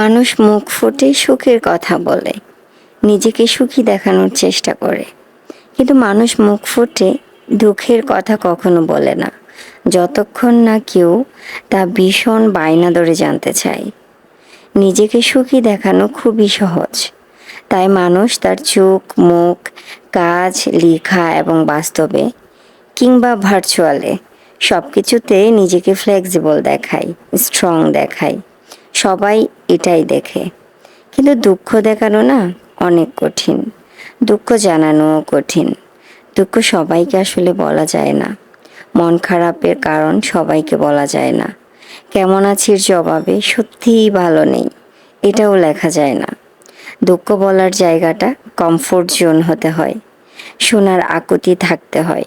মানুষ মুখ ফুটে সুখের কথা বলে, নিজেকে সুখী দেখানোর চেষ্টা করে। কিন্তু মানুষ মুখ ফুটে দুঃখের কথা কখনো বলে না, যতক্ষণ না কেউ তা ভীষণ বায়না ধরে জানতে চায়। নিজেকে সুখী দেখানো খুবই সহজ, তাই মানুষ তার চোখ, মুখ, কাজ, লেখা এবং বাস্তবে কিংবা ভার্চুয়ালে সব কিছুতে নিজেকে ফ্লেক্সিবল দেখায় স্ট্রং দেখায়। সবাই এটাই দেখে। কিন্তু দুঃখ দেখানো না অনেক কঠিন। দুঃখ জানানোও কঠিন। দুঃখ সবাইকে আসলে বলা যায় না। মন খারাপের কারণ সবাইকে বলা যায় না। কেমন আছির জবাবে সত্যিই ভালো নেই। এটাও লেখা যায় না। দুঃখ বলার জায়গাটা কমফোর্ট জোন হতে হয়। শোনার আকুতি থাকতে হয়।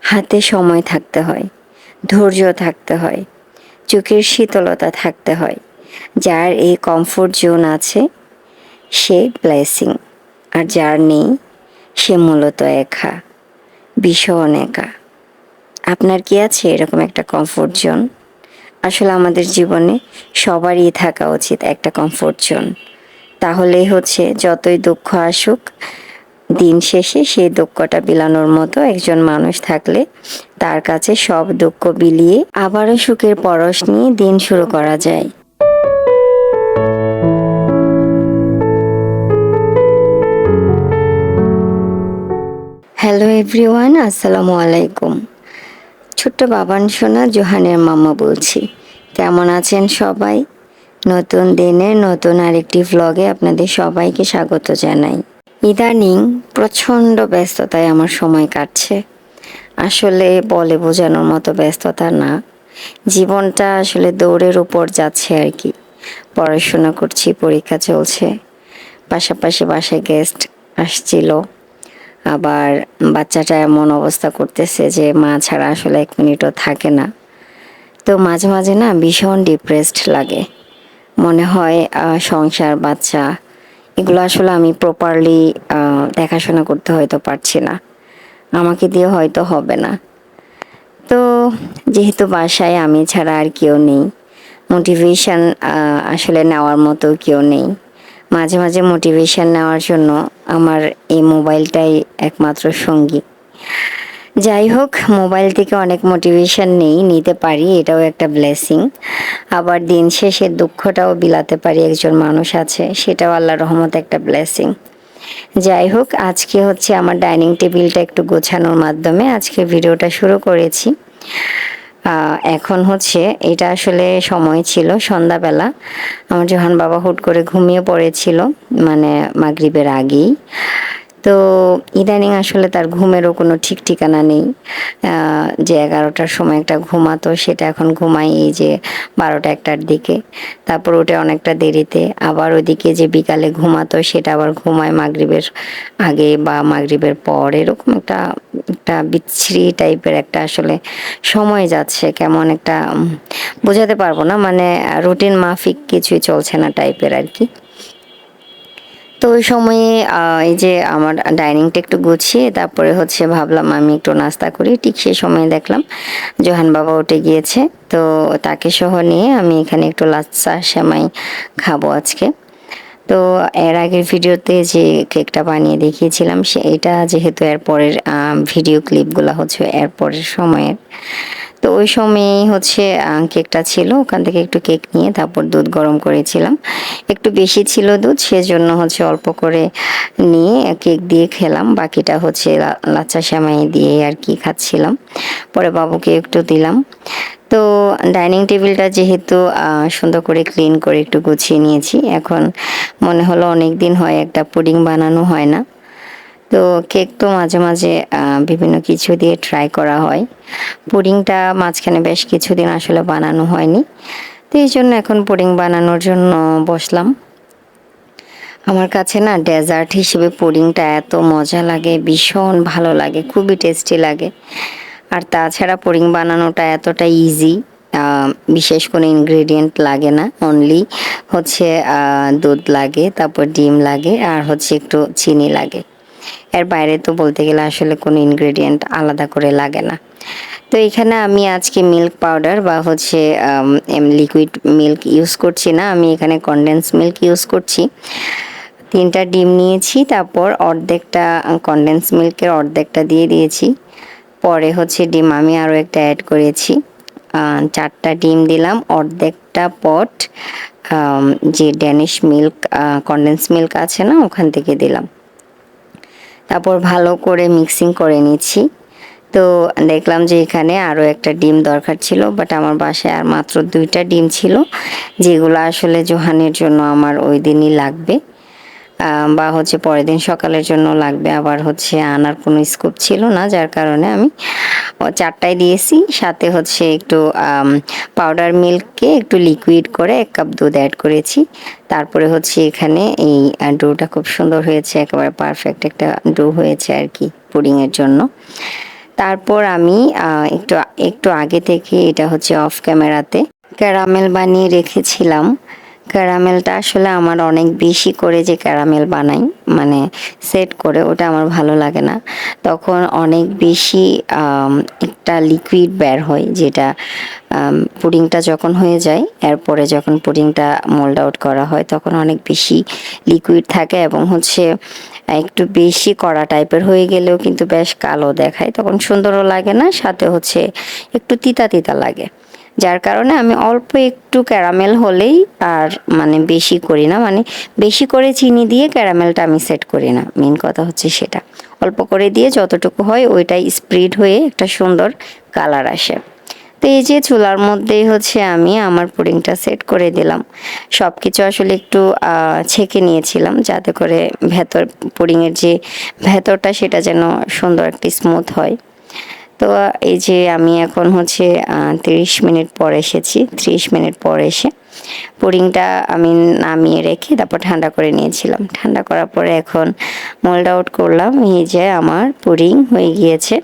হাতে সময় থাকতে হয়। ধৈর্য থাকতে হয়। চোখের শীতলতা থাকতে হয়। যার এই কমফোর্ট জোন আছে, সে ব্লেসিং আর যার নেই, সে মূলত একা, ভীষণ একা। আপনার কি আছে এরকম একটা কমফোর্ট জোন আসলে আমাদের জীবনে সবারই থাকা উচিত একটা কমফোর্ট জোন তাহলেই হচ্ছে যতই দুঃখ আসুক, দিন শেষে সেই দুঃখটা বিলানোর মতো একজন মানুষ থাকলে তার কাছে সব দুঃখ বিলিয়ে আবারও সুখের পরশ নিয়ে দিন শুরু করা যায়। হ্যালো এভরিওয়ান আসসালামু আলাইকুম ছোট্ট বাবান সোনা জোহানের মামা বলছি। কেমন আছেন সবাই? নতুন দিনে নতুন আরেকটি ভ্লগে আপনাদের সবাইকে স্বাগত জানাই। ইদানিং প্রচণ্ড ব্যস্ততায় আমার সময় কাটছে। আসলে বলে বোঝানোর মতো ব্যস্ততা না। জীবনটা আসলে দৌড়ের উপর যাচ্ছে আর কি। পড়াশোনা করছি, পরীক্ষা চলছে। পাশাপাশি বাসায় গেস্ট আসছিল। আবার বাচ্চাটা এমন অবস্থা করতেছে যে মা ছাড়া আসলে এক মিনিটও থাকে না। তো মাঝে মাঝে না ভীষণ ডিপ্রেসড লাগে। মনে হয় সংসার, বাচ্চা, এগুলো আসলে আমি প্রপারলি দেখাশোনা করতে হয়তো পারছি না। আমাকে দিয়ে হয়তো হবে না। তো যেহেতু বাসায় আমি ছাড়া আর কেউ নেই মোটিভেশান আসলে নেওয়ার মতো কেউ নেই। মাঝে মাঝে মোটিভেশন নেওয়ার জন্য আমার এই মোবাইলটাই একমাত্র সঙ্গী। যাই হোক, মোবাইল থেকে অনেক মোটিভেশন নেই, নিতে পারি, এটাও একটা ব্লেসিং আবার দিন শেষে দুঃখটাও বিলাতে পারি, একজন মানুষ আছে, সেটাও আল্লাহ রহমত একটা ব্লেসিং যাই হোক, আজকে হচ্ছে আমার ডাইনিং টেবিলটা একটু গোছানোর মাধ্যমে আজকে ভিডিওটা শুরু করেছি। এখন হচ্ছে এটা আসলে সময় ছিল, সন্ধ্যাবেলা। আমার জোহান বাবা হুট করে ঘুমিয়ে পড়েছিল মানে মাগরিবের আগেই। তো ইদানিং আসলে তার ঘুমেরও কোনো ঠিক ঠিকানা নেই। যে এগারোটার সময় একটা ঘুমাতো সেটা এখন ঘুমাই এই যে বারোটা একটার দিকে। তারপর ওটা অনেকটা দেরিতে। আবার ওদিকে যে বিকালে ঘুমাতো সেটা আবার ঘুমায় মাগরিবের আগে বা মাগরিবের পর। এরকম একটা একটা বিচ্ছিরি টাইপের একটা আসলে সময় যাচ্ছে। কেমন একটা বোঝাতে পারব না। মানে রুটিন মাফিক কিছুই চলছে না টাইপের আর কি। তো ওই সময়ে এই যে আমার ডাইনিংটা একটু গুছিয়ে তারপরে হচ্ছে ভাবলাম আমি একটু নাস্তা করি। ঠিক সেই সময় দেখলাম জোহান বাবা উঠে গিয়েছে। তো তাকে সহ নিয়ে আমি এখানে একটু লাচ্চা সেমাই খাব আজকে। তো এর আগের ভিডিওতে যে কেকটা বানিয়ে দেখিয়েছিলাম সে, এটা যেহেতু এরপরের ভিডিও ক্লিপগুলো হচ্ছে এরপরের সময়ের। তো ওই সময়েই হচ্ছে কেকটা ছিল। ওখান থেকে একটু কেক নিয়ে তারপর দুধ গরম করেছিলাম। একটু বেশি ছিল দুধ, সেজন্য হচ্ছে অল্প করে নিয়ে কেক দিয়ে খেলাম। বাকিটা হচ্ছে লা- লাচ্চা সেমাই দিয়ে আর কি খাচ্ছিলাম। পরে বাবুকে একটু দিলাম। তো ডাইনিং টেবিলটা যেহেতু সুন্দর করে ক্লিন করে একটু গুছিয়ে নিয়েছি, এখন মনে হলো অনেক দিন হয় একটা পুডিং বানানো হয় না। তো কেক তো মাঝে মাঝে বিভিন্ন কিছু দিয়ে ট্রাই করা হয়। পুডিংটা মাঝখানে বেশ কিছুদিন আসলে বানানো হয়নি। তো এই জন্য এখন পুডিং বানানোর জন্য বসলাম। আমার কাছে না ডেজার্ট হিসেবে পুডিংটা এত মজা লাগে, ভীষণ ভালো লাগে, খুবই টেস্টি লাগে। আর তাছাড়া পুডিং বানানোটা এতটা ইজি বিশেষ কোনো ইনগ্রেডিয়েন্ট লাগে না অনলি হচ্ছে দুধ লাগে, তারপর ডিম লাগে, আর হচ্ছে একটু চিনি লাগে। এর বাইরে তো বলতে গেলে আসলে কোনো ইনগ্রেডিয়েন্ট আলাদা করে লাগে না। তো এখানে আমি আজকে মিল্ক পাউডার বা হচ্ছে লিকুইড মিল্ক ইউজ করছি না, আমি এখানে কনডেন্স মিল্ক ইউজ করছি। তিনটা ডিম নিয়েছি, তারপর অর্ধেকটা কনডেন্স মিল্কের অর্ধেকটা দিয়ে দিয়েছি। পরে হচ্ছে ডিম আমি আরও একটা অ্যাড করেছি। চারটা ডিম দিলাম, অর্ধেকটা পট যে ড্যানিশ মিল্ক কনডেন্স মিল্ক আছে না, ওখান থেকে দিলাম। তারপর ভালো করে মিক্সিং করে নিচ্ছি। তো দেখলাম যে এখানে আরও একটা ডিম দরকার ছিল বাট আমার বাসায় আর মাত্র দুইটা ডিম ছিল, যেগুলো আসলে জোহানের জন্য আমার ওই দিনই লাগবে। বা হচ্ছে পরের দিন সকালের জন্য লাগবে। আবার হচ্ছে আনার কোনো স্কোপ ছিল না, যার কারণে আমি চারটায় দিয়েছি। সাথে হচ্ছে একটু পাউডার মিল্ককে একটু লিকুইড করে এক কাপ দুধ অ্যাড করেছি। তারপরে হচ্ছে এখানে এই ডোটা খুব সুন্দর হয়েছে, একেবারে পারফেক্ট একটা ডো হয়েছে আর কি পুডিংয়ের জন্য। তারপর আমি একটু একটু আগে থেকে এটা হচ্ছে অফ ক্যামেরাতে ক্যারামেল বানিয়ে রেখেছিলাম। ক্যারামেলটা আসলে আমার অনেক বেশি করে যে ক্যারামেল বানাই মানে সেট করে, ওটা আমার ভালো লাগে না। তখন অনেক বেশি একটা লিকুইড বের হয়, যেটা পুডিংটা যখন হয়ে যায়, এরপরে যখন পুডিংটা মোল্ড আউট করা হয়, তখন অনেক বেশি লিকুইড থাকে এবং হচ্ছে একটু বেশি কড়া টাইপের হয়ে গেলেও কিন্তু বেশ কালো দেখায়, তখন সুন্দরও লাগে না, সাথে হচ্ছে একটু তিতা তিতা লাগে। যার কারণে আমি অল্প একটু ক্যারামেল হলেই আর মানে বেশি করি না। মানে বেশি করে চিনি দিয়ে ক্যারামেলটা আমি সেট করি না। মেন কথা হচ্ছে সেটা। অল্প করে দিয়ে যতটুকু হয় ওইটাই স্প্রিড হয়ে একটা সুন্দর কালার আসে। তো এই যে চুলার মধ্যেই হচ্ছে আমি আমার পুডিংটা সেট করে দিলাম। সব কিছু আসলে একটু ছেঁকে নিয়েছিলাম যাতে করে ভেতর পুডিংয়ের যে ভেতরটা সেটা যেন সুন্দর একটি স্মুথ হয়। তো এই যে আমি এখন হচ্ছে তিরিশ মিনিট পর এসেছি, ত্রিশ মিনিট পর এসে পুডিংটা আমি নামিয়ে রেখে তারপর ঠান্ডা করে নিয়েছিলাম। ঠান্ডা করার পরে এখন মোল্ড আউট করলাম, এই যে আমার পুডিং হয়ে গিয়েছে।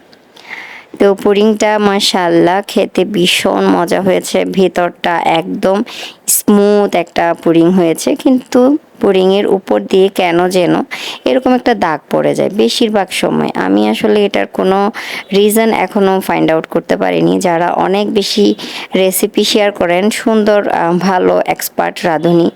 তো পুডিংটা মাশাল্লাহ খেতে ভীষণ মজা হয়েছে, ভেতরটা একদম স্মুথ একটা পুডিং হয়েছে, কিন্তু পুডিংয়ের উপর দিয়ে কেন যেন এরকম একটা দাগ পড়ে যায়। বেশিরভাগ সময় আমি আসলে এটার কোনো রিজন এখনও ফাইন্ড আউট করতে পারিনি। যারা অনেক বেশি রেসিপি শেয়ার করেন, সুন্দর ভালো এক্সপার্ট রাঁধুনি,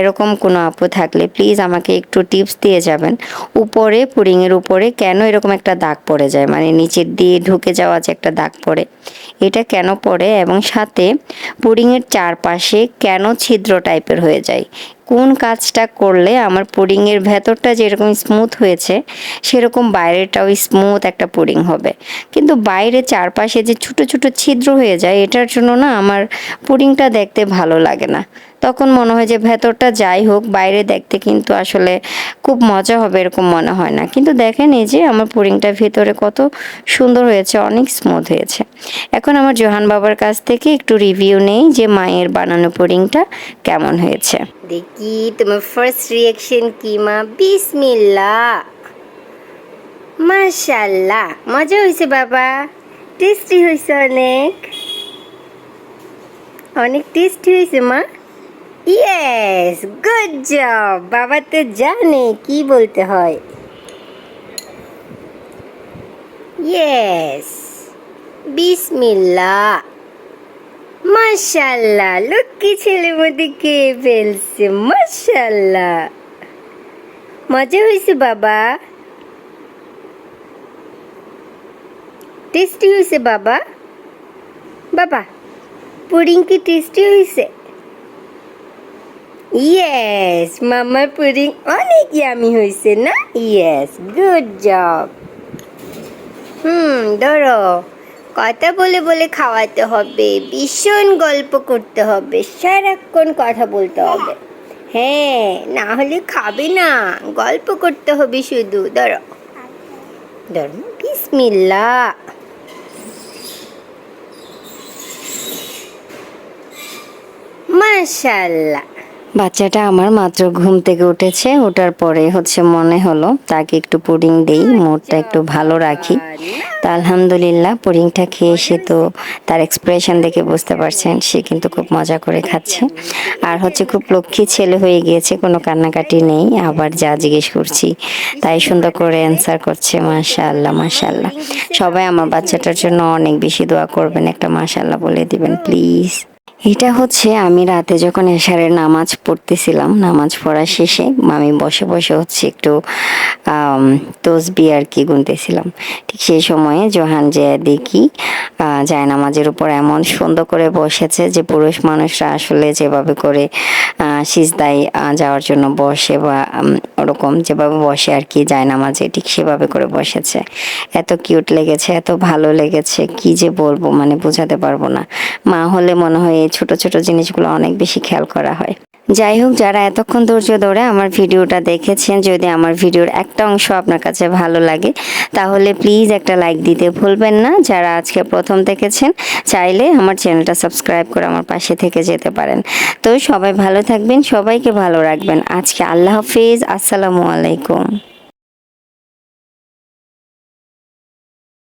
এরকম কোনো আপু থাকলে প্লিজ আমাকে একটু টিপস দিয়ে যাবেন। উপরে পুডিংয়ের উপরে কেন এরকম একটা দাগ পড়ে যায়? মানে নিচের দিয়ে ঢুকে যাওয়া যে একটা দাগ পড়ে এটা কেন পড়ে এবং সাথে পুডিংয়ের চারপাশে কেন ছিদ্র টাইপের হয়ে যায়? কোন কাজটা করলে আমার পুডিংয়ের ভেতরটা যেরকম স্মুথ হয়েছে, সেরকম বাইরেটাও স্মুথ একটা পুডিং হবে। কিন্তু বাইরে চারপাশে যে ছোট ছোট ছিদ্র হয়ে যায়, এটার জন্য না আমার পুডিংটা দেখতে ভালো লাগে না। তখন মনে হয় যে ভেতরটা যাই হোক, বাইরে দেখতে কিন্তু আসলে খুব মজা হবে এরকম মনে হয় না। কিন্তু দেখেন এই যে আমার পুডিংটা ভেতরে কত সুন্দর হয়েছে, অনেক স্মুথ হয়েছে। এখন আমার জোহান বাবার কাছ থেকে একটু রিভিউ নেই যে মায়ের বানানো পুডিংটা কেমন হয়েছে। দেখি, তোমার ফার্স্ট রিয়াকশন কি মা? বিসমিল্লা মাশাল্লাহ, মজা হয়েছে বাবা। টেস্টি হয়েছে অনেক। অনেক টেস্টি হয়েছে মা। ইয়েস গুড জব বাবা তো জানে কি বলতে হয়। ইয়েস বিসমিল্লাহ। মাশাল্লাহ, লক্ষ্মী ছেলের মধ্যে কে ফেলছে? মাশাল্লাহ। মজা হয়েছে বাবা। টেস্টি হয়েছে বাবা। বাবা, পুডিং কি টেস্টি হয়েছে? ইয়েস মামার পুডিং অনেক ইয়ামি হয়েছে, না? ইয়েস গুড জব হুম, ধরো, কথা বলে বলে খাওয়াতে হবে, ভীষণ গল্প করতে হবে, সারাক্ষণ কথা বলতে হবে। হ্যাঁ না হলে খাবে না, গল্প করতে হবে শুধু, ধরো। ধরো, বিসমিল্লা। মাশাল্লাহ। বাচ্চাটা আমার মাত্র ঘুম থেকে উঠেছে, ওঠার পরে হচ্ছে মনে হলো, তাকে একটু পুডিং দেই, মুডটা একটু ভালো রাখি। তা আলহামদুলিল্লাহ, পুডিংটা খেয়ে সে তো তার এক্সপ্রেশন দেখে বুঝতে পারছেন, সে কিন্তু খুব মজা করে খাচ্ছে। আর হচ্ছে খুব লক্ষ্মী ছেলে হয়ে গিয়েছে, কোনো কান্নাকাটি নেই, আবার যা জিজ্ঞেস করছি, তাই সুন্দর করে অ্যান্সার করছে, মাশাআল্লাহ মাশাআল্লাহ। সবাই আমার বাচ্চাটার জন্য অনেক বেশি দোয়া করবেন, একটা মাশাআল্লাহ বলে দিবেন প্লিজ এটা হচ্ছে আমি রাতে যখন এশারের নামাজ পড়তেছিলাম, নামাজ পড়া শেষে আমি বসে বসে হচ্ছে একটু তসবি আর কি গুনতেছিলাম। ঠিক সেই সময়ে জোহান যে দেখি যায় নামাজের উপর এমন সুন্দর করে বসেছে যে পুরুষ মানুষরা আসলে যেভাবে করে সিজদায় যাওয়ার জন্য বসে বা ওরকম যেভাবে বসে আর কি যায় নামাজে ঠিক সেভাবে করে বসেছে। এত কিউট লেগেছে, এত ভালো লেগেছে, কি যে বলব মানে বোঝাতে পারব না। মা হলে মনে হয় এই ছোট ছোট জিনিসগুলো অনেক বেশি খেয়াল করা হয়। যাই হোক, যারা এতক্ষণ ধৈর্য ধরে আমার ভিডিওটা দেখেছেন, যদি আমার ভিডিওর একটা অংশ আপনার কাছে ভালো লাগে, তাহলে প্লিজ একটা লাইক দিতে ভুলবেন না। যারা আজকে প্রথম দেখেছেন, চাইলে আমার চ্যানেলটা সাবস্ক্রাইব করে আমার পাশে থেকে যেতে পারেন। তো সবাই ভালো থাকবেন, সবাইকে ভালো রাখবেন। আজকে আল্লাহ হাফিজ, আসসালামু আলাইকুম।